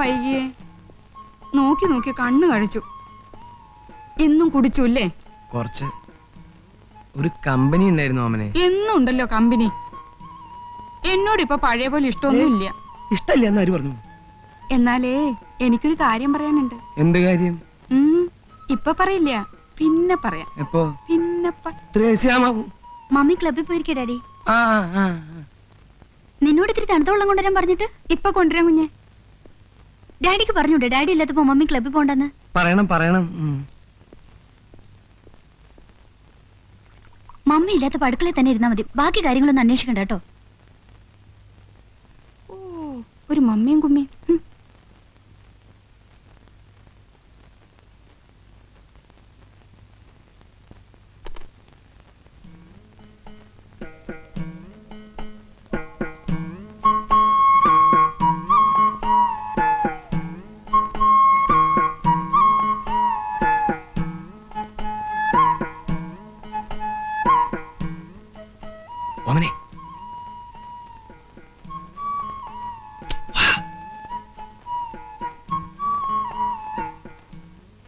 വൈകിയേ. നോക്കി നോക്കി കണ്ണു കഴിച്ചു. എന്നും കുടിച്ചു അല്ലേ കുറച്ച് ഒരു കമ്പനി ഉണ്ടായിരുന്നു അമ്മനെ എന്നും ഉണ്ടല്ലോ കമ്പനി. എന്നോട് ഇപ്പൊ പഴയ പോലെ ഇഷ്ടമൊന്നുമില്ല. ഇഷ്ടല്ല എന്നാര് പറഞ്ഞു? എന്നാലേ എനിക്കൊരു കാര്യം പറയാനുണ്ട്. എന്ത് കാര്യം? ഇപ്പൊ പറയില്ല. പിന്നെ പറയാം. എപ്പോ? പിന്നെ മമ്മി ക്ലബിൽ പോയിരിക്കോ ഡാഡി. നിന്നോട് ഇത്തിരി തണുത്ത വെള്ളം കൊണ്ടുവരാൻ പറഞ്ഞിട്ട് ഇപ്പൊ കൊണ്ടുവരാൻ കുഞ്ഞെ. ഡാഡിക്ക് പറഞ്ഞൂടെ? ഡാഡി ഇല്ലാത്തപ്പോ മമ്മി ക്ലബ്ബിൽ പോണ്ടെന്ന്? പറയണം പറയണം. മമ്മി ഇല്ലാത്ത അടുക്കളയിൽ തന്നെ ഇരുന്നാ മതി. ബാക്കി കാര്യങ്ങളൊന്നും അന്വേഷിക്കണ്ട കേട്ടോ. ഓ. ഒരു മമ്മിയും കുമ്മിയും.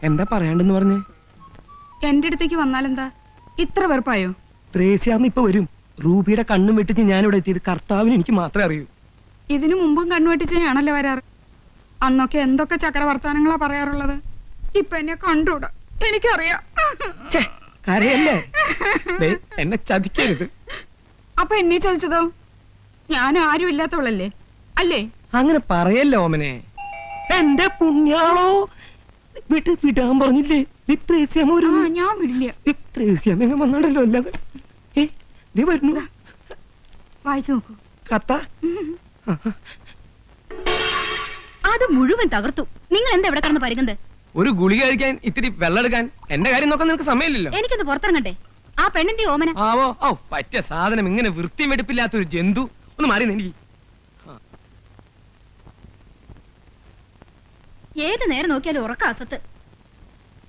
എന്താ പറയാണ്ടെന്ന് പറഞ്ഞേ? എന്റെ അടുത്തേക്ക് വന്നാലെന്താ? ഇത്ര വെറുപ്പായോ? ത്രേസ്യാന്ന് ഇപ്പൊ വരും. റൂബിയുടെ കണ്ണും വെട്ടിച്ച് ഞാനിവിടെ എത്തിയത് കർത്താവിന് എനിക്ക് മാത്രമേ അറിയൂ. ഇതിനു മുമ്പും കണ്ണു വെട്ടിച്ച് ഞാനല്ലേ വരാറ്? അന്നൊക്കെ എന്തൊക്കെ ചക്രവർത്താനങ്ങളാ പറയാറുള്ളത്? ഇപ്പൊ എന്നെ കണ്ടൂടാ എനിക്കറിയാം. ഛേ, കരയല്ലേ? ദേ, എന്നെ ചതിക്കരുത്. അപ്പൊ എന്നെ ചോദിച്ചതോ ഞാൻ ആരും ഇല്ലാത്തവളല്ലേ? അല്ലേ? അങ്ങനെ പറയല്ലേ ഓമനെ? എന്റെ പുണ്യാളോ? വിട്ട് വിടാൻ പറഞ്ഞില്ലേ? വിത്രേസ്യം ആ ഞാൻ വിടില്ല. വിത്രേസ്യം എങ്ങനെ വന്നാണല്ലോ അല്ല ഏ നീ വരുന്നു. വായിച്ചു നോക്കൂ. കത്ത. അത് മുഴുവൻ തകർത്തു. നിങ്ങൾ എന്താ ഇവിടെ കടന്ന് പരുകുന്നത് ഒരു ഗുളിക കഴിക്കാൻ ഇത്തിരി വെള്ളെടുക്കാൻ എന്റെ കാര്യം നോക്കാൻ നിനക്ക് സമയമില്ലല്ലോ. എനിക്കൊന്ന് പുറത്തിറങ്ങട്ടെ ആ പെണ്ണിന്റെ ഓമന? ആവോ? ഓ പറ്റിയ സാധനം ഇങ്ങനെ വൃത്തിയും എടുപ്പില്ലാത്ത ഒരു ജന്തു. ഒന്ന് മാറി എനിക്ക് ഏത് നേരം നോക്കിയാലും ഉറക്ക അസത്ത്.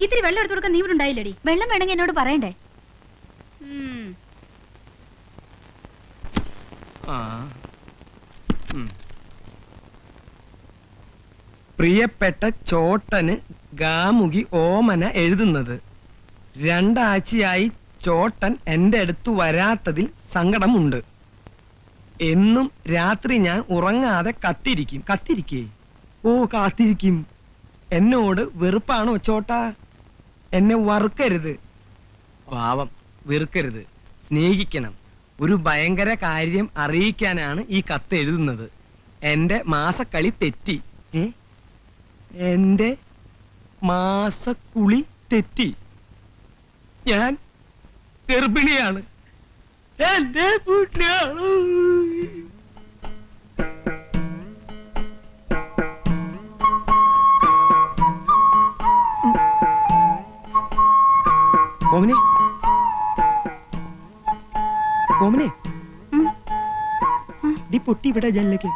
ഇത്തിരി വെള്ളം എടുത്തു കൊടുക്കാൻ നീ ഇവിടെ ഉണ്ടായില്ലടി. വെള്ളം വേണമെങ്കിൽ എന്നോട് പറയണ്ടേ. പ്രിയപ്പെട്ട ചോട്ടന് ഗാമുകി ഓമന എഴുതുന്നത്. രണ്ടാഴ്ചയായി ചോട്ടൻ എന്റെ അടുത്ത് വരാത്തതിൽ സങ്കടമുണ്ട്. എന്നും രാത്രി ഞാൻ ഉറങ്ങാതെ കത്തിരിക്കും. കത്തിരിക്കേ? ഓ കാത്തിരിക്കും. എന്നോട് വെറുപ്പാണോ ചോട്ടാ എന്നെ വറുക്കരുത്. പാവം വെറുക്കരുത്. സ്നേഹിക്കണം. ഒരു ഭയങ്കര കാര്യം അറിയിക്കാനാണ് ഈ കത്ത് എഴുതുന്നത്. എന്റെ മാസക്കളി തെറ്റി. എന്റെ മാസക്കുളി തെറ്റി. ഞാൻ ഗർഭിണിയാണ്. എന്റെ പുണ്യാൾ. ഓമനെ ഓമനെ നീ ഡി പൊട്ടി ഇവിടെ ജനലേക്ക്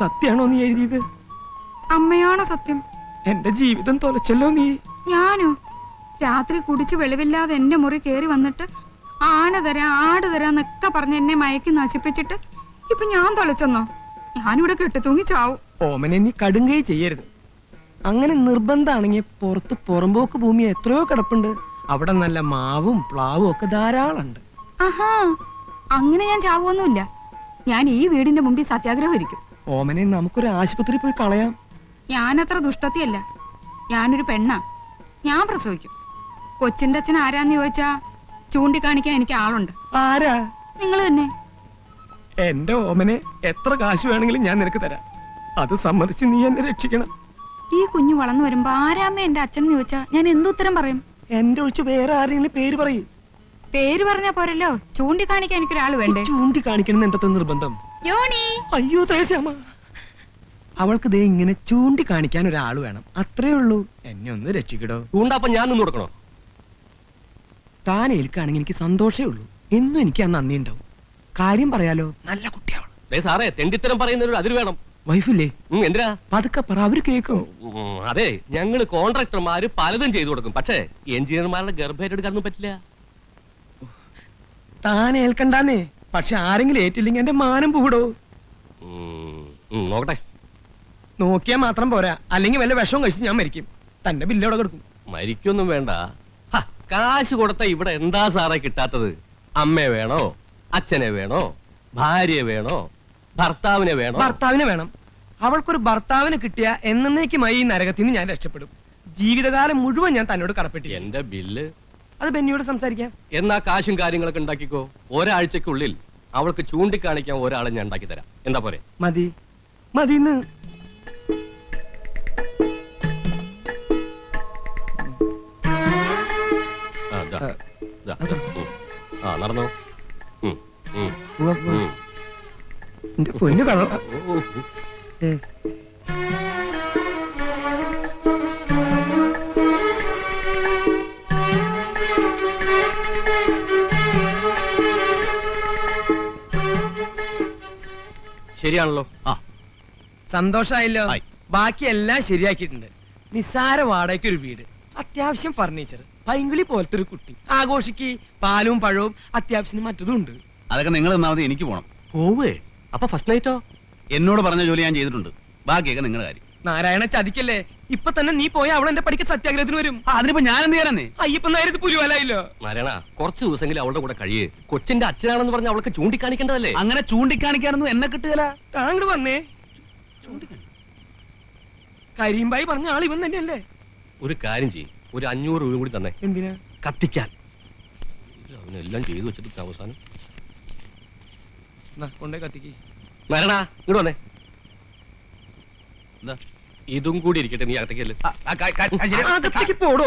സത്യാണോ നീ എഴുതിയത്? അമ്മയാണോ സത്യം? എന്റെ ജീവിതം തൊലച്ചല്ലോ നീ. ഞാനോ? രാത്രി കുടിച്ച് വെളിവില്ലാതെ എന്റെ മുറി കേറി വന്നിട്ട് ആന തരാം ആട് തരാന്നൊക്കെ പറഞ്ഞ് എന്നെ മയക്കി നശിപ്പിച്ചിട്ട് ഇപ്പൊ ഞാൻ തൊലച്ചെന്നോ? ഞാനിവിടെ കെട്ടിത്തൂങ്ങി ചാവും ഓമനെ നീ കടുങ്ങേ ചെയ്യരുത്. അങ്ങനെ നിർബന്ധമാണെങ്കിൽ പുറത്ത് പുറമ്പോക്ക് ഭൂമി എത്രയോ കിടപ്പുണ്ട്. അവിടെ നല്ല മാവും പ്ലാവും ഒക്കെ ധാരാളമുണ്ട്. ആഹാ അങ്ങനെ ഞാൻ ചാവുമൊന്നുമില്ല ഞാൻ ഈ വീടിന്റെ മുമ്പിൽ സത്യാഗ്രഹം ഇരിക്കും ഓമനെ നമുക്കൊരു ആശുപത്രി പോയി കളയാം. ഞാനത്ര ദുഷ്ടത്തിയല്ല. ഞാനൊരു പെണ്ണാ. ഞാൻ പ്രസവിക്കും. കൊച്ചിന്റെ അച്ഛൻ ആരാന്ന് ചോദിച്ചാ ചൂണ്ടിക്കാണിക്കാൻ എനിക്ക് ആളുണ്ട്. ആരാ? നിങ്ങൾ തന്നെ. എന്റെ ഓമനെ എത്ര കാശ് വേണമെങ്കിലും ഞാൻ നിനക്ക് തരാം. അത് സമ്മതിച്ച് നീ എന്നെ രക്ഷിക്കണം. ഈ കുഞ്ഞു വളർന്നു വരുമ്പോ ആരാമ്മ എന്റെ അച്ഛൻ ചോദിച്ചാ ഞാൻ എന്തുത്തരം പറയും? എന്റെ ഒഴിച്ച് വേറെ ആരെങ്കിലും പേര് പറയും. പേര് പറഞ്ഞാ പോരല്ലോ. ചൂണ്ടിക്കാണിക്കാൻ എനിക്കൊരാൾ വേണ്ടേ? ചൂണ്ടിക്കാണിക്കണം എന്തൊക്കെ നിർബന്ധം? യോണി അയ്യോ തേശാമ അവൾക്ക് ദേ ഇങ്ങനെ ചൂണ്ടിക്കാണിക്കാൻ ഒരാൾ വേണം. അത്രേ ഉള്ളൂ. എന്നെ ഒന്ന് രക്ഷിക്കടോ. ചൂണ്ടപ്പ ഞാൻ നിന്ന് കൊടുക്കണോ? താൻ ഏൽക്കാണെങ്കിൽ എനിക്ക് സന്തോഷേ ഉള്ളൂ. എന്നും എനിക്ക് ആ നന്ദി ഉണ്ടാവും. കാര്യം പറയാലോ. നല്ല കുട്ടിയാവൾ ദേ സാറേ തെണ്ടിത്തരം പറയുന്നതിനൊരു അതിര് വേണം. വൈഫില്ലേ? എന്തിനാ? പതുക്കെ പറ അവർ കേക്കും. അതെ ഞങ്ങൾ കോൺട്രാക്ടർമാര് പലതും ചെയ്തു കൊടുക്കും. പക്ഷേ എഞ്ചിനീയർമാരുടെ ഗർഭേറ്റെടുക്കാനൊന്നും പറ്റില്ല. താൻ ഏൽക്കണ്ടാന്നേ. പക്ഷെ ആരെങ്കിലും ഏറ്റില്ലെങ്കിൽ എന്റെ മാനം പൂടോ നോക്കട്ടെ. നോക്കിയാൽ മാത്രം പോരാ. അല്ലെങ്കിൽ വല്ല വിഷവും കഴിച്ച് ഞാൻ മരിക്കും. തന്റെ ബില്ല് അവിടെ കൊടുക്കും. മരിക്കൊന്നും വേണ്ട. കാശ് കൊടുത്ത ഇവിടെ എന്താ സാറേ കിട്ടാത്തത്? അമ്മയെ വേണോ? അച്ഛനെ വേണോ? ഭാര്യയെ വേണോ? ഭർത്താവിനെ വേണം? ഭർത്താവിനെ വേണം. അവൾക്കൊരു ഭർത്താവിനെ കിട്ടിയ എന്നേക്കുമായി ഈ നരകത്തിൽ നിന്ന് ഞാൻ രക്ഷപ്പെടും. ജീവിതകാലം മുഴുവൻ ഞാൻ തന്നോട് കടപ്പെട്ടി എന്റെ ബില്ല്? അത് ബെന്നിയോട് സംസാരിക്കാം. എന്നാ കാശും കാര്യങ്ങളൊക്കെ ഉണ്ടാക്കിക്കോ? ഒരാഴ്ചക്കുള്ളിൽ അവൾക്ക് ചൂണ്ടിക്കാണിക്കാൻ ഒരാളെ ഞാൻ ഉണ്ടാക്കി തരാം. എന്താ പോരെ? മതി. മതി നടന്നോ. എന്റെ പൊന്നു. ഏ. ശരിയാണല്ലോ. ആ. സന്തോഷായല്ലോ. ആയി. ബാക്കി എല്ലാം ശരിയാക്കിയിട്ടുണ്ട്. നിസ്സാര വാടകയ്ക്ക് ഒരു വീട് അത്യാവശ്യം ഫർണിച്ചർ പൈങ്കുളി പോലത്തെ ഒരു കുട്ടി. ആഘോഷിക്ക് പാലും പഴവും അത്യാവശ്യത്തിന് മറ്റതും ഉണ്ട്. അതൊക്കെ നിങ്ങൾ തന്നാൽ എനിക്ക് പോണം. പോവേ. അപ്പൊ ഫസ്റ്റ് നൈറ്റോ എന്നോട് പറഞ്ഞ ജോലി ഞാൻ ചെയ്തിട്ടുണ്ട്. ബാക്കിയൊക്കെ നിങ്ങളുടെ കാര്യം. നാരായണ ചതിക്കല്ലേ? ഇപ്പൊ തന്നെ നീ പോയ അവൾ എന്റെ പഠിക്ക സത്യാഗ്രഹത്തിന് വരും. ആ, അതിനിപ്പോ ഞാൻ എന്ത് ചെയ്യാനെന്നേ അയ്യപ്പൻ നേരത്തെ പുലിവാലായില്ലോ. നാരായണ കുറച്ച് ദിവസമെങ്കിലും അവളുടെ കൂടെ കഴിയേ. കൊച്ചിന്റെ അച്ഛനാണെന്ന് പറഞ്ഞ അവൾക്ക് ചൂണ്ടിക്കാണിക്കേണ്ടതല്ലേ? അങ്ങനെ ചൂണ്ടിക്കാണിക്കാനൊന്നും എന്നെ കിട്ടുകല താങ്കൾ വന്നേ. കരീംബായി പറഞ്ഞ ആൾ ഇവൻ തന്നെയല്ലേ? ഒരു കാര്യം ചെയ്യും. ഒരു അഞ്ഞൂറ് രൂപ കൂടി തന്നെ. എന്തിനാ? കത്തിക്കാൻ. അവനെല്ലാം ചെയ്തു വെച്ചിട്ട് അവസാനം. കൊണ്ടേ കത്തിക്ക്. ഇങ്ങോട്ട് വന്നേ. ഇതും കൂടി ഇരിക്കട്ടെ നീ അകത്തേക്കല്ലേ പോടോ.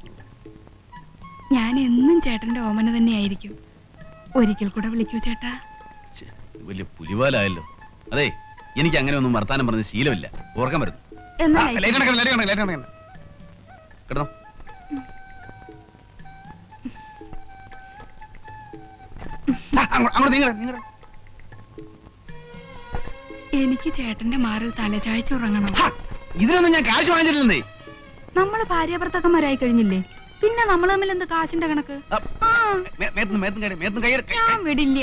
ഞാൻ എന്നും ചേട്ടന്റെ ഓമന തന്നെയായിരിക്കും. ഒരിക്കൽ കൂടെ വിളിക്കൂ ചേട്ടാ. വലിയ പുലിവാലായല്ലോ. അതെ എനിക്ക് അങ്ങനെ ഒന്നും വർത്താനം പറഞ്ഞ ശീലമില്ല. ഓർക്കാൻ വരുന്നു എന്നാ ലൈറ്റ്. കിടന്നോ. എനിക്ക് ചേട്ടന്റെ മാറിൽ തലചായ്ച്ചുറങ്ങണം ഇതിനൊന്നും ഞാൻ കാശ് വാങ്ങിച്ചിട്ടില്ലേ നമ്മൾ ഭാര്യാഭർത്താക്കന്മാരായി കഴിഞ്ഞില്ലേ? പിന്നെ നമ്മൾ തമ്മിൽ എന്ത് കാശിന്റെ കണക്ക്. ഞാൻ വിടില്ല.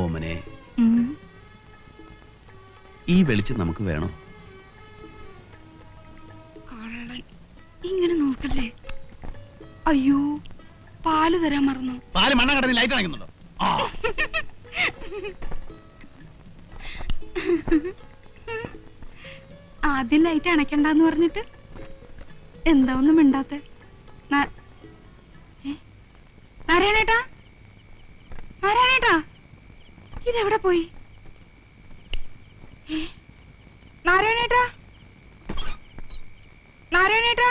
ഓമനെ ഈ വെളിച്ചം നമുക്ക് വേണോ? ഇങ്ങനെ നോക്കല്ലേ? അയ്യോ പാൽ തരാൻ മറന്നു. പാൽ മണ്ണ കടന്ന് ലൈറ്റ് അണയ്ക്കുന്നുണ്ടോ ആദ്യം ലൈറ്റ് അണയ്ക്കണ്ടെന്ന് പറഞ്ഞിട്ട്? എന്താ ഒന്നും മിണ്ടാത്ത? നാരായണേട്ടാ? നാരായണേട്ടാ? ഇതെവിടെ പോയി? നാരായണേട്ടാ? നാരായണേട്ടാ?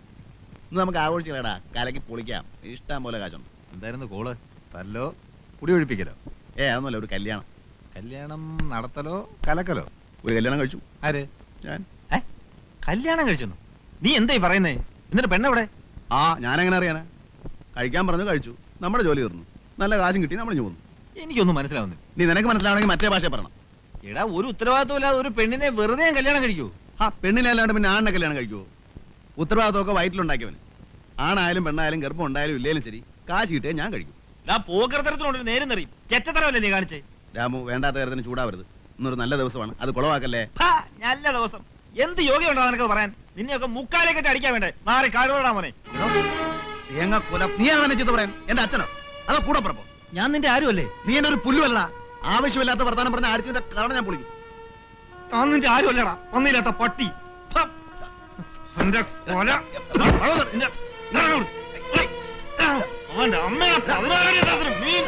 നമുക്ക് ആഘോഷിക്കലടാ കലക്കി പൊളിക്കാം. ഇഷ്ടം പോലെ കാശുണ്ട്. എന്തായിരുന്നു കോൾ? തല്ലോ? കുടി ഒഴിപ്പിക്കലോ? ഏ അതൊന്നുമല്ല ഒരു കല്യാണം. കല്യാണം നടത്തലോ കലക്കലോ? ഒരു കല്യാണം കഴിച്ചു. ആര്? ഞാൻ. ഏ? കല്യാണം കഴിച്ചെന്നു? നീ എന്തായി പറയുന്നേ? എന്നിട്ട് പെണ്ണെവിടെ ആ ഞാനെങ്ങനെ അറിയാനാ? കഴിക്കാൻ പറഞ്ഞു കഴിച്ചു. നമ്മുടെ ജോലി തീർന്നു. നല്ല കാശും കിട്ടി നമ്മൾ പോന്നു. എനിക്കൊന്നും മനസ്സിലാവുന്നില്ല. നീ നിനക്ക് മനസ്സിലാവണമെങ്കിൽ മറ്റേ ഭാഷ പറയണം. എടാ ഒരു ഉത്തരവാദിത്വം ഇല്ലാതെ ഒരു പെണ്ണിനെ വെറുതെ ഞാൻ കല്യാണം കഴിക്കൂ ആ പെണ്ണിനെ അല്ലാണ്ട് പിന്നെ ആണിനെ കല്യാണം കഴിക്കുമോ ഉത്തരവാദിത്തമൊക്കെ വയറ്റിലുണ്ടാക്കിയവന്. ആണായാലും പെണ്ണായാലും ഗർഭം ഉണ്ടായാലും ഇല്ലേലും ശരി കാശ് കിട്ടിയാൽ ഞാൻ കഴിക്കും. ഞാൻ പോകൃതരത്തിനോട് നേരം നിറയും. ചെറ്റത്തരമല്ലേ നീ കാണിച്ചേ? രാമു വേണ്ടാത്ത കാര്യത്തിന് ചൂടാവരുത്. ഇന്നൊരു നല്ല ദിവസമാണ്. അത് കുളവാക്കല്ലേ? ഹാ, നല്ല ദിവസം. എന്ത് യോഗ്യമുണ്ടോ നിനക്ക് പറയാൻ? നിന്നെയൊക്കെ മുക്കാലേ കെട്ടി അടിക്കാൻ വേണ്ടേ? മാറി കാടുകൊടാ മോനെ. തേങ്ങ കൊല നീ അങ്ങനെ ചെയ്ത് പറയാൻ? എന്റെ അച്ഛനോ? അതോ കൂടെ പറപ്പോ ഞാൻ നിന്റെ ആരുമല്ലേ? നീ എന്നൊരു ഒരു പുല്ലുമല്ല ആവശ്യമില്ലാത്ത വർത്താനം പറഞ്ഞ ആരിച്ചിന്റെ കട ഞാൻ പൊളിക്കും. ഞാൻ നിന്റെ ആരുമല്ലടാ? ഒന്നില്ലാത്ത പട്ടി. എന്റെ കൊല. നിന്റെ- അവന്റെ അമ്മയെ പതിനായിരം മീൻ.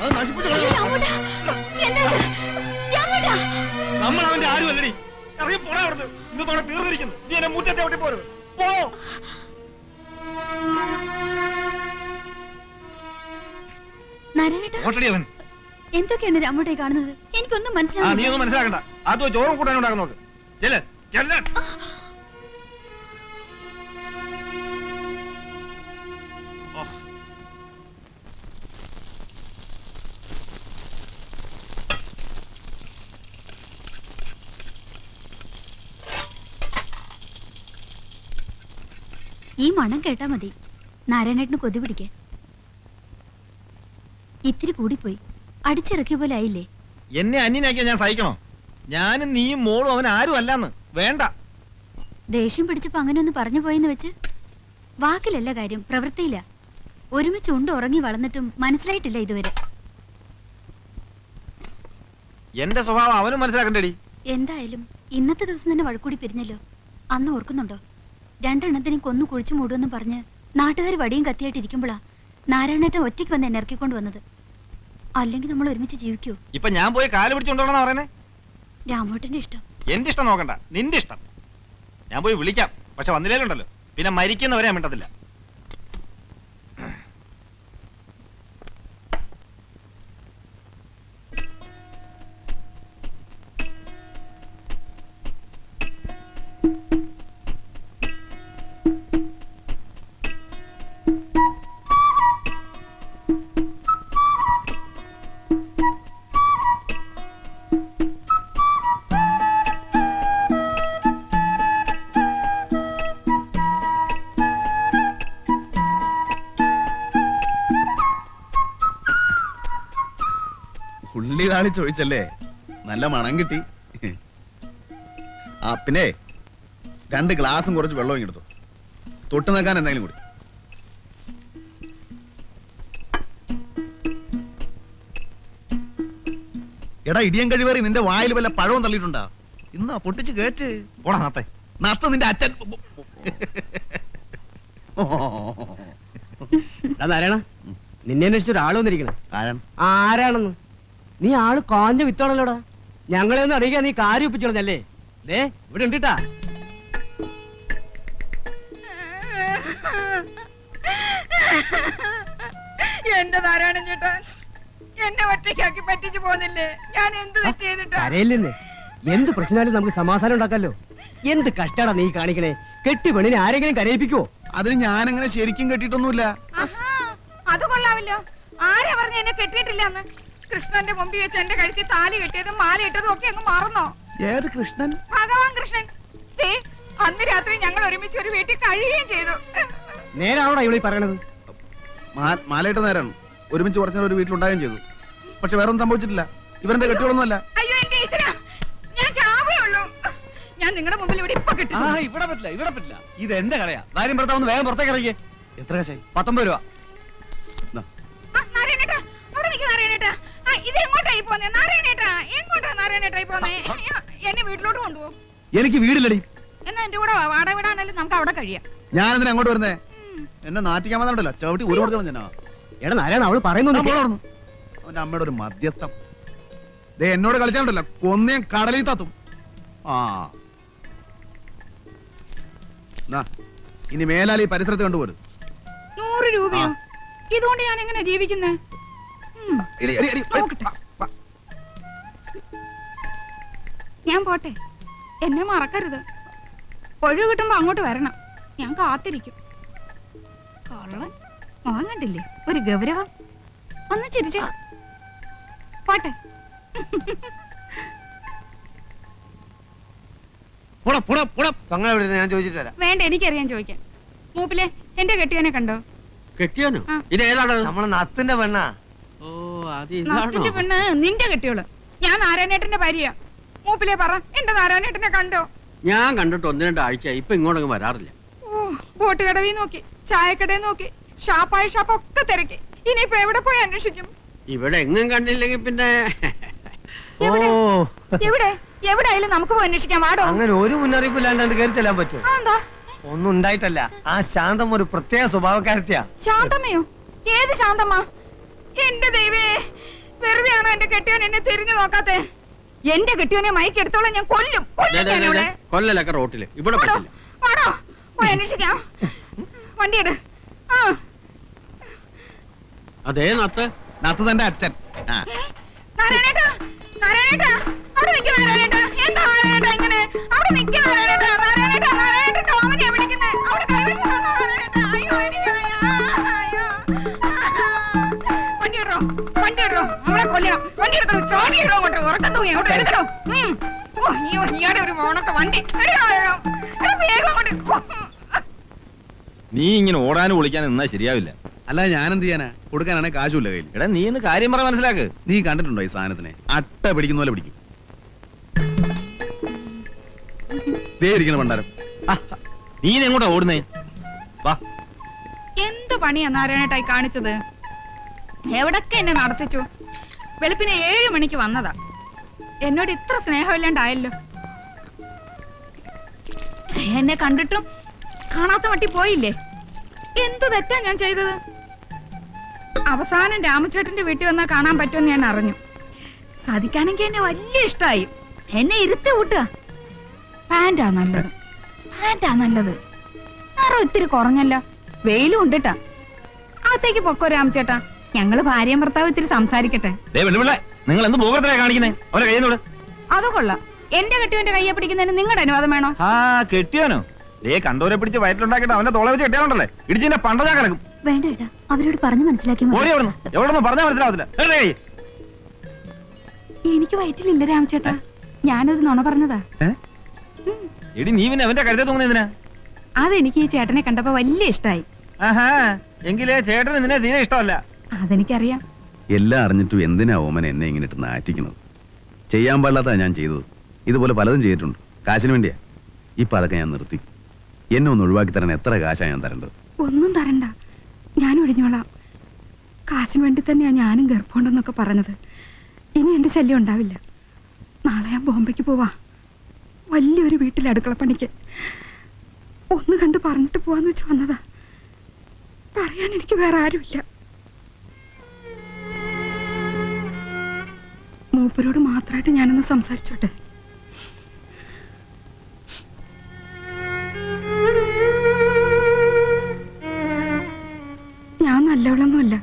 അത് നശിപ്പിച്ചു നമ്മൾ അവന്റെ ആരുമല്ലടി. ഇറങ്ങി പോടാ അവിടുന്ന്. ഇന്നത്തോടെ തീർന്നിരിക്കുന്നു. നീ എന്നെ മുറ്റത്തെ ഒട്ടി പോരുത്. പോ. എന്തൊക്കെയാണ് രാമോട്ടെ കാണുന്നത്? എനിക്കൊന്നും ആ നീ ഒന്നും മനസ്സിലാക്കണ്ട. അത് ചോറും കൂട്ടാനും ഉണ്ടാക്കാൻ നോക്ക് ചെല്ല് ചെല്ല്. ഓ. ഈ മണം കേട്ടാ മതി. നാരായണേട്ടന് കൊതി പിടിക്കാൻ. ഇത്തിരി കൂടിപ്പോയി. അടിച്ചിറക്കിയ പോലെ ആയില്ലേ? എന്നെ അന്യനാക്കിയാ ഞാൻ സഹിക്കണോ? ഞാനും നീയും മോളും അവൻ ആരും അല്ലാന്ന്. വേണ്ട. ദേഷ്യം പിടിച്ചപ്പോ അങ്ങനെ ഒന്ന് പറഞ്ഞു പോയെന്ന് വെച്ച് വാക്കിലല്ല കാര്യം പ്രവൃത്തിയില്ല. ഒരുമിച്ച് ഉണ്ട് ഉറങ്ങി വളർന്നിട്ടും മനസ്സിലായിട്ടില്ല ഇതുവരെ. എന്റെ സ്വഭാവം അവനും മനസ്സിലാക്കണ്ടേടി. എന്തായാലും ഇന്നത്തെ ദിവസം തന്നെ വഴക്കൂടി പിരിഞ്ഞല്ലോ. അന്ന് ഓർക്കുന്നുണ്ടോ? രണ്ടെണ്ണത്തിനും കൊന്നു കുഴിച്ചു മൂടുമെന്ന് പറഞ്ഞ് നാട്ടുകാർ വടിയും കത്തിയായിട്ട് ഇരിക്കുമ്പോഴാ നാരായണേട്ടൻ ഒറ്റയ്ക്ക് വന്ന് എന്നെ ഇറക്കിക്കൊണ്ട് വന്നത്. അല്ലെങ്കിൽ നമ്മൾ ഒരുമിച്ച് ജീവിക്കൂ. ഇപ്പൊ ഞാൻ പോയി കാൽ പിടിച്ചോണ്ടോണെന്നാ പറയുന്നേ? രാമോട്ടന്റെ ഇഷ്ടം. എന്റെ ഇഷ്ടം നോക്കണ്ട. നിന്റെ ഇഷ്ടം. ഞാൻ പോയി വിളിക്കാം. പക്ഷെ വന്നില്ലേലുണ്ടല്ലോ. പിന്നെ മരിക്കുന്നവരെ ഞാൻ മിണ്ടത്തില്ല. താളി ചോദിച്ചല്ലേ? നല്ല മണം കിട്ടി. ആ പിന്നെ രണ്ട് ഗ്ലാസും കുറച്ച് വെള്ളം ഇങ്ങെടുത്തു തൊട്ട് നിൽക്കാൻ എന്തെങ്കിലും കൂടി. എടാ ഇടിയൻ കഴിവേറി നിന്റെ വായിൽ വല്ല പഴവും തള്ളിയിട്ടുണ്ടാ? ഇന്നാ പൊട്ടിച്ച് കേറ്റ്. പോടാ നാത്തെ. നത്ത നിന്റെ അച്ഛൻ. നാരായണ. നിന്നെ അന്വേഷിച്ച് ഒരാൾ വന്നിരിക്കണേ. ആരാണ്? ആരാണെന്ന്? നീ ആൾ കാഞ്ഞ വിത്തോളല്ലോടാ. ഞങ്ങളെ ഒന്ന് അറിയിക്കാൻ നീ കാര്യം ഒപ്പിച്ചോളഞ്ഞല്ലേ ദേ ഇവിടെ ഉണ്ടിട്ടാ. എന്റെ നാരായണൻ ചേട്ടാ എന്നെ ഒറ്റയ്ക്കാക്കി പറ്റിച്ചു പോന്നില്ലേ? ഞാൻ എന്ത് തെറ്റ് ചെയ്തിട്ടാ? കരയില്ലെന്ന്. എന്ത് പ്രശ്നമായാലും നമുക്ക് സമാധാനം ഉണ്ടാക്കാലോ. എന്ത് കഷ്ടാടാ നീ കാണിക്കണേ? കെട്ടി പെണ്ണിനെ ആരെങ്കിലും കരയിപ്പിക്കുവോ? അതിന് ഞാനങ്ങനെ ശരിക്കും കെട്ടിട്ടൊന്നുമില്ല ആഹാ, അത് കൊള്ളാമല്ലോ ആരാ പറഞ്ഞ എന്നെ കെട്ടിയിട്ടില്ലെന്ന്? കൃഷ്ണന്റെ മുമ്പിൽ വെച്ച് എന്റെ കഴുത്തിൽ താലി കെട്ടിയതും മാല ഇട്ടതും ഒക്കെ അങ്ങ് മറന്നോ? ഏത് കൃഷ്ണൻ? ഭഗവാൻ കൃഷ്ണൻ. ദേ, അന്ന് രാത്രി ഞങ്ങൾ ഒരുമിച്ച് ഒരു വീട്ടിൽ കഴിയുകയും ചെയ്തു. നേരാണോടാ ഇവിടെ പറയണത്? മാ- മാലയിട്ട നേരം ഒരുമിച്ച് കുറച്ചു നേരം ഒരു വീട്ടിലുണ്ടാകുകയും ചെയ്തു. പക്ഷെ വേറെ ഒന്നും സംഭവിച്ചിട്ടില്ല ഇവരുടെ കെട്ടികളൊന്നുമല്ല. അയ്യോ എന്റെ ഈശ്വര ഞാൻ ചാവേ ഉള്ളൂ. ഞാൻ നിങ്ങളുടെ മുമ്പിൽ ഇവിടെ ഇപ്പൊ കെട്ടി ആ ഇവിടെ പറ്റില്ല ഇവിടെ പറ്റില്ല. ഇത് എന്റെ കടയാ. ഭാര്യം ഭർത്താവ് വേഗം പുറത്തേക്ക് ഇറങ്ങിയേ. എത്ര കാശായി? പത്തൊമ്പത് രൂപ. ഇത് എങ്ങോട്ടായി പോന്നെ? നാരായണേട്ടാ എങ്ങോട്ടാ നാരായണേട്ടായി പോന്നെ? എന്നെ വീട്ടിലോട്ട് കൊണ്ടുപോകും എനിക്ക് വീടില്ലടി. എന്നാ എന്റെ കൂടെ വാ, വാടക വിടാനല്ലേ നമുക്ക് അവിടെ കഴിയാം. ഞാനെന്തിനാ അങ്ങോട്ട് വരുന്നേ? എന്നെ നാറ്റിക്കാൻ വന്നിട്ടല്ലോ ചവിട്ടി ഒരു കൊടുക്കണം ഞാൻ എടാ നാരായണ അവൾ പറയുന്നു അവന്റെ അമ്മയുടെ ഒരു മധ്യസ്ഥം. ദേ എന്നോട് കളിച്ചാണ്ടല്ലോ കൊന്നേ കടലിൽ തത്തും. ആ. എന്നാ, ഇനി മേലാലി ഈ പരിസരത്ത് കണ്ടുപോലും നൂറ് രൂപയോ? ഇതുകൊണ്ട് ഞാൻ എങ്ങനെ ജീവിക്കുന്നേ? ഞാൻ പോട്ടെ. എന്നെ മറക്കരുത്. ഒഴിവ് കിട്ടുമ്പോ അങ്ങോട്ട് വരണം. ഞാൻ കാത്തിരിക്കും. കള്ളൻ. വാങ്ങണ്ടില്ലേ കണ്ടില്ലേ? ഒരു ഗൗരവം. ഒന്ന് ചിരിച്ച. പോട്ടെ. ഞാൻ വേണ്ട എനിക്കറിയാൻ ചോദിക്കാൻ. മൂപ്പിലെ എന്റെ കെട്ടിയോനെ കണ്ടോ? കെട്ടിയോനോ. ഇത് ഏതാണ് നമ്മളെ നത്തിന്റെ പെണ്ണാ. നത്തിന്റെ ഇതാണോ? പെണ്ണ് നിന്റെ കെട്ടിയോൾ. ഞാൻ നാരായണേട്ടന്റെ ഭാര്യ മൂപ്പിലെ പറ എന്റെ നാരായണേട്ടനെ കണ്ടോ? ഞാൻ കണ്ടിട്ട് ഒന്ന് രണ്ട് ആഴ്ച ഇപ്പൊ ഇങ്ങോട്ട് വരാറില്ല. ഓ ബോട്ട് കടവി നോക്കി ചായക്കടയിൽ നോക്കി ഷാപ്പായ ഷാപ്പ് ഒക്കെ തിരക്കി. ഇനിയിപ്പോ എവിടെ പോയി അന്വേഷിക്കും? ഇവിടെ എങ്ങും കണ്ടില്ലെങ്കിൽ പിന്നെ ഓ. എവിടെ? എവിടെ ആയാലും നമുക്ക് പോയി അന്വേഷിക്കാം വാടോ. അങ്ങനെ ഒരു മുന്നറിയിപ്പ് ഇല്ലാണ്ട് കയറി ചെല്ലാൻ പറ്റും എന്താ ഒന്നും ഉണ്ടായിട്ടല്ല. ആ ശാന്തം ഒരു പ്രത്യേക സ്വഭാവക്കാരത്തിയാ. ശാന്തമ്മയോ? ഏത് ശാന്തമ്മ? എന്റെ ദൈവേ വെറുതെയാണോ എന്റെ കെട്ടിയോൻ എന്നെ തിരിഞ്ഞു നോക്കാത്തെ? എന്റെ കെട്ടിയോനെ മയക്കെടുത്തോളം ഞാൻ കൊല്ലും. കൊല്ലും ദേ, ഞാനിവിടെ കൊല്ലലൊക്കെ റോട്ടിൽ. ഇവിടെ വാടോ പറ്റില്ല. വാടോ പോയി അന്വേഷിക്കാം. വണ്ടി എടു. ആ. അതേ നത്ത്. നത്ത് തന്റെ അച്ഛൻ. ആ. നാരായണേട്ടാ നാരായണേട്ടാ അവിടെ നിൽക്കും നാരായണേട്ടാ. കൊല്ലണം വണ്ടി എടുക്കണോ ചാടി ഇടോ അങ്ങോട്ട്? ഉറക്കം തൂങ്ങി. അങ്ങോട്ട് എടുക്കണോ? ഓ അയ്യോ ഇയാടെ ഒരു വണ്ടി. വേഗം അങ്ങോട്ട്. നീ ഇങ്ങനെ ഓടാനും വിളിക്കാനും നിന്നാ ശരിയാവില്ല. അല്ല ഞാൻ എന്ത് ചെയ്യാനാ? കൊടുക്കാനാണെ കാശുമില്ല കയ്യിൽ എടാ നീ ഇന്ന് കാര്യം പറ മനസ്സിലാക്ക്. നീ കണ്ടിട്ടുണ്ടോ ഈ സാധനത്തിനെ? അട്ട പിടിക്കുന്ന പോലെ പിടിക്കും. ദേ ഇരിക്കണ പണ്ടാരം നീ എങ്ങോട്ടാ ഓടുന്നേ? വാ. എന്ത് പണിയാ നാരായണേട്ടായി കാണിച്ചത്? എവിടൊക്കെ എന്നെ നടത്തിച്ചു? വെളുപ്പിനെ ഏഴു മണിക്ക് വന്നതാ. എന്നോട് ഇത്ര സ്നേഹമില്ലാണ്ടായല്ലോ. എന്നെ കണ്ടിട്ടും കാണാത്ത മട്ടി പോയില്ലേ? എന്തു തെറ്റാ ഞാൻ ചെയ്തത്? അവസാനം രാമചേട്ടന്റെ വീട്ടിൽ വന്നാൽ കാണാൻ പറ്റുമെന്ന് ഞാൻ അറിഞ്ഞു. സാധിക്കാണെങ്കിൽ എന്നെ വലിയ ഇഷ്ടമായി എന്നെ ഇരുത്തി കൂട്ടുക പാന്റാ നല്ലത്. പാന്റാ നല്ലത്. നിറം ഇത്തിരി കുറഞ്ഞല്ല. വെയിലും ഉണ്ടിട്ടാ. അകത്തേക്ക് പൊക്കോ രാമചേട്ടാ. ഞങ്ങൾ ഭാര്യയും ഭർത്താവ് ഇത്തിരി സംസാരിക്കട്ടെ. നിങ്ങൾ എന്ത് പോകത്തിലാ കാണിക്കുന്നേ? അവരെ അത് കൊള്ളാം. എന്റെ കെട്ടിയോന്റെ കയ്യെ പിടിക്കുന്നതിന് നിങ്ങളുടെ അനുവാദം വേണോ? ആ കെട്ടിയാനോ? ദേ കണ്ടോരെ പിടിച്ച് വയറ്റിലുണ്ടാക്കിട്ട് അവന്റെ തോളെ വെച്ച് കെട്ടിയാലുണ്ടല്ലേ? ഇടിച്ചിന്റെ പണ്ട ഞാൻ കിടക്കും വേണ്ട ഏട്ടാ അവരോട് പറഞ്ഞു മനസ്സിലാക്കി എവിടെന്ന് പറഞ്ഞാൽ മനസ്സിലാവത്തില്ല? എനിക്ക് വയറ്റിലില്ല രാമചേട്ടാ. ഞാനത് നുണ പറഞ്ഞതാ. എടി നീ പിന്നെ അവന്റെ അതെനിക്ക് ഈ ചേട്ടനെ കണ്ടപ്പോ വലിയ ഇഷ്ടായി. ആഹാ എങ്കിലേ ചേട്ടന് നിന്നെ തീരെ ഇഷ്ടമല്ല. അതെനിക്കറിയാം. എല്ലാം അറിഞ്ഞിട്ടും എന്തിനാ ഓമൻ എന്നെ ഇങ്ങനെ ഇട്ട് നാറ്റിക്കുന്നത്? ചെയ്യാൻ പാടില്ലാത്ത ഞാൻ ചെയ്തത്. ഇതുപോലെ പലതും ചെയ്തിട്ടുണ്ട്. കാശിന് വേണ്ടിയാ. ഇപ്പൊ അതൊക്കെ ഞാൻ നിർത്തി. എന്നെ ഒന്ന് ഒഴിവാക്കി തരാൻ എത്ര കാശാ ഞാൻ തരേണ്ടത്? ഒന്നും തരണ്ട. ഞാൻ ഒഴിഞ്ഞോളാം. കാശിന് വേണ്ടി തന്നെയാ ഞാനും ഗർഭമുണ്ടെന്നൊക്കെ പറഞ്ഞത്. ഇനി എന്റെ ശല്യം ഉണ്ടാവില്ല. നാളെ ഞാൻ ബോംബെക്ക് പോവാ. വലിയൊരു വീട്ടിൽ അടുക്കള പണിക്ക് ഒന്ന് കണ്ട് പറഞ്ഞിട്ട് പോവാന്ന് വെച്ച് വന്നതാ. പറയാൻ എനിക്ക് വേറെ ആരുമില്ല. മൂപ്പരോട് മാത്രമായിട്ട് ഞാനൊന്ന് സംസാരിച്ചോട്ടെ? ഞാൻ നല്ലവളൊന്നുമല്ല.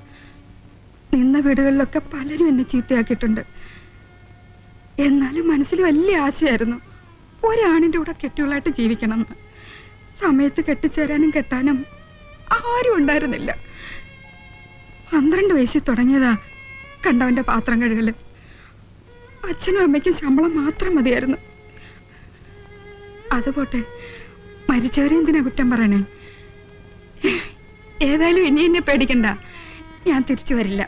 നിന്ന വീടുകളിലൊക്കെ പലരും എന്നെ ചീത്തയാക്കിയിട്ടുണ്ട്. എന്നാലും മനസ്സിൽ വലിയ ആശയായിരുന്നു ഒരാണിന്റെ കൂടെ കെട്ടികളായിട്ട് ജീവിക്കണം എന്ന്. സമയത്ത് കെട്ടിച്ചേരാനും കെട്ടാനും ആരും ഉണ്ടായിരുന്നില്ല. പന്ത്രണ്ട് വയസ്സിൽ തുടങ്ങിയതാ കണ്ടവന്റെ പാത്രം കഴുകൽ. അച്ഛനും അമ്മയ്ക്കും ശമ്പളം മാത്രം മതിയായിരുന്നു. അതുപോട്ടെ മരിച്ചവരെ എന്തിനാ കുറ്റം പറയണേ? ഏതായാലും ഇനി എന്നെ പേടിക്കണ്ട. ഞാൻ തിരിച്ചു വരില്ല.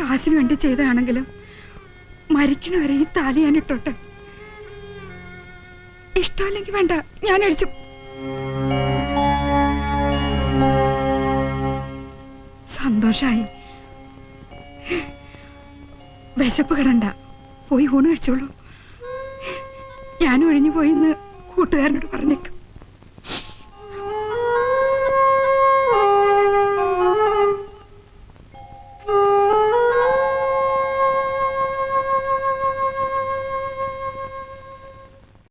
കാശിന് വേണ്ടി ചെയ്തതാണെങ്കിലും മരിക്കണവരെ ഈ താലി ഞാൻ ഇട്ടോട്ടെ. ഇഷ്ടമല്ലെങ്കിൽ വേണ്ട ഞാൻ അടിച്ചു സന്തോഷായി. വിശപ്പ് കിടണ്ട പോയി ഊണ് കഴിച്ചോളൂ. ഞാനും ഒഴിഞ്ഞു പോയി എന്ന് കൂട്ടുകാരനോട് പറഞ്ഞേക്കും.